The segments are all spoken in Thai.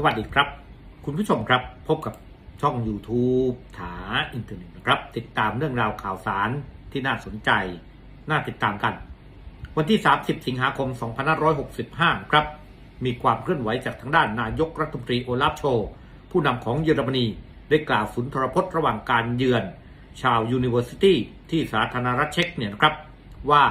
สวัสดีครับ คุณผู้ชมครับพบกับช่อง YouTube ถาอินเทอร์เน็ตนะครับ ติดตามเรื่องราวข่าวสารที่น่าสนใจ น่าติดตามกัน วันที่ 30 สิงหาคม 2565 ครับ มีความเคลื่อนไหวจากทางด้านนายกรัฐมนตรีโอลาฟโช ผู้นำของเยอรมนี ได้กล่าวสุนทรพจน์ระหว่างการเยือน ชาวยูนิเวอร์ซิตี้ที่สาธารณรัฐเช็กเนี่ยนะครับ ว่า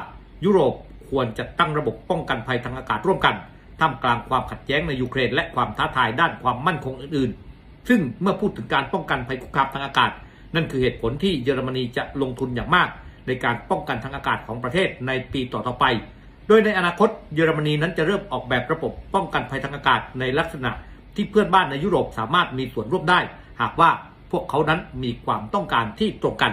ยุโรปควรจะตั้งระบบป้องกันภัยทางอากาศร่วมกัน ท่ามกลางความขัดแย้งในยูเครนและความท้าทายด้านความมั่นคงอื่นๆ ซึ่งเมื่อพูดถึงการป้องกันภัยคุกคามทางอากาศ นั่นคือเหตุผลที่เยอรมนีจะลงทุนอย่างมาก ในการป้องกันทางอากาศของประเทศในปีต่อๆไป โดยในอนาคตเยอรมนีนั้นจะเริ่มออกแบบระบบป้องกันภัยทางอากาศในลักษณะ ที่เพื่อนบ้านในยุโรปสามารถมีส่วนร่วมได้ หากว่าพวกเขานั้นมีความต้องการที่ตรงกัน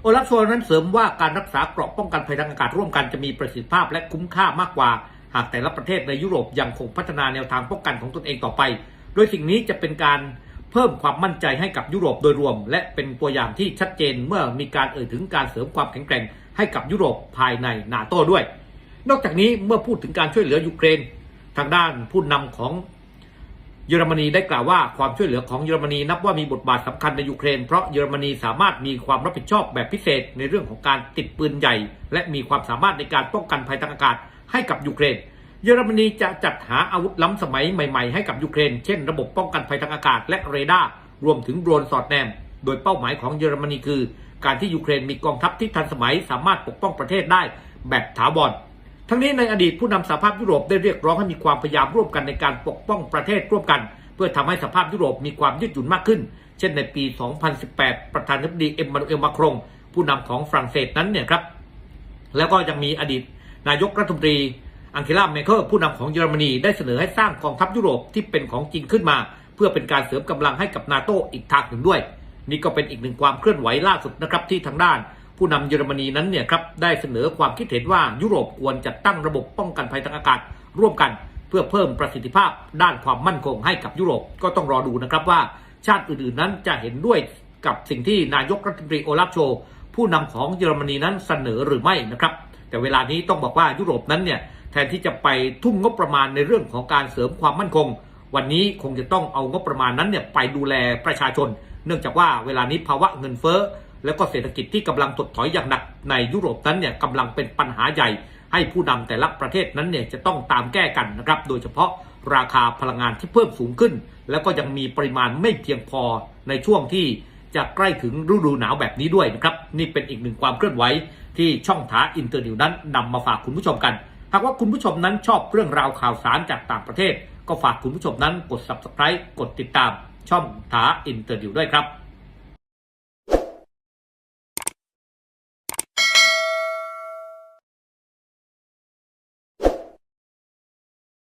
โอลาฟโชนั้นเสริมว่าการรักษาเกราะป้องกันภัยทางอากาศร่วมกันจะมีประสิทธิภาพและคุ้มค่ามากกว่า หากแต่ละประเทศในยุโรปยังคงพัฒนาแนวทางป้องกันของตนเองต่อไป โดยสิ่งนี้จะเป็นการเพิ่มความมั่นใจให้กับยุโรปโดยรวม และเป็นตัวอย่างที่ชัดเจนเมื่อมีการเอ่ยถึงการเสริมความแข็งแกร่งให้กับยุโรปภายในนาโต้ด้วย นอกจากนี้เมื่อพูดถึงการช่วยเหลือยูเครน ทางด้านผู้นำของเยอรมนีได้กล่าวว่าความช่วยเหลือของเยอรมนีนับว่ามีบทบาทสำคัญในยูเครน เพราะเยอรมนีสามารถมีความรับผิดชอบแบบพิเศษในเรื่องของการติดปืนใหญ่ และมีความสามารถในการป้องกันภัยทางอากาศ ให้กับยูเครน เยอรมนีจะจัดหาอาวุธล้ำสมัยใหม่ๆให้กับยูเครน เช่นระบบป้องกันภัยทางอากาศและเรดาร์รวมถึงโดรนสอดแนม โดยเป้าหมายของเยอรมนีคือ การที่ยูเครนมีกองทัพที่ทันสมัยสามารถปกป้องประเทศได้แบบถาวรทั้งนี้ในอดีตผู้นำสหภาพยุโรปได้เรียกร้องให้มีความพยายามร่วมกันในการปกป้องประเทศร่วมกัน เพื่อทำให้สภาพยุโรปมีความยืดหยุ่นมากขึ้น เช่นในปี 2018 ประธานาธิบดีเอ็มมานูเอลมาครงผู้นำของฝรั่งเศสนั้นเนี่ยครับแล้วก็ยังมีอดีต นายกรัฐมนตรีอังเคลาเมเคิลผู้นำของเยอรมนีได้เสนอให้สร้างกองทัพยุโรปที่เป็นของจริงขึ้นมา เพื่อเป็นการเสริมกำลังให้กับนาโตอีกทางหนึ่งด้วย นี่ก็เป็นอีกหนึ่งความเคลื่อนไหวล่าสุดนะครับที่ทางด้าน ผู้นำเยอรมนีนั้นเนี่ยครับได้เสนอความคิดเห็นว่ายุโรปควรจะตั้งระบบป้องกันภัยทางอากาศ ร่วมกันเพื่อเพิ่มประสิทธิภาพ ด้านความมั่นคงให้กับยุโรปก็ต้องรอดูนะครับว่า ชาติอื่นๆนั้นจะเห็นด้วยกับสิ่งที่นายกรัฐมนตรีโอลาฟโช ผู้นำของเยอรมนีนั้นเสนอหรือไม่นะครับ แต่เวลานี้ต้องบอกว่ายุโรปนั้นเนี่ยแทนที่จะไปทุ่มงบประมาณในเรื่องของการเสริมความมั่นคง วันนี้คงจะต้องเอางบประมาณนั้นเนี่ยไปดูแลประชาชน เนื่องจากว่าเวลานี้ภาวะเงินเฟ้อแล้วก็เศรษฐกิจที่กำลังถดถอยอย่างหนักในยุโรปนั้นเนี่ยกำลังเป็นปัญหาใหญ่ ให้ผู้นำแต่ละประเทศนั้นเนี่ยจะต้องตามแก้กันนะครับโดยเฉพาะราคาพลังงานที่เพิ่มสูงขึ้น แล้วก็ยังมีปริมาณไม่เพียงพอในช่วงที่ จะใกล้ถึงฤดูหนาวแบบนี้ด้วยนะครับ นี่เป็นอีกหนึ่งความเคลื่อนไหวที่ช่องถาอินเตอร์นิวนั้นนำมาฝากคุณผู้ชมกัน หากว่าคุณผู้ชมนั้นชอบเรื่องราวข่าวสารจากต่างประเทศ ก็ฝากคุณผู้ชมนั้นกด subscribe กดติดตามช่องถาอินเตอร์นิวด้วยครับ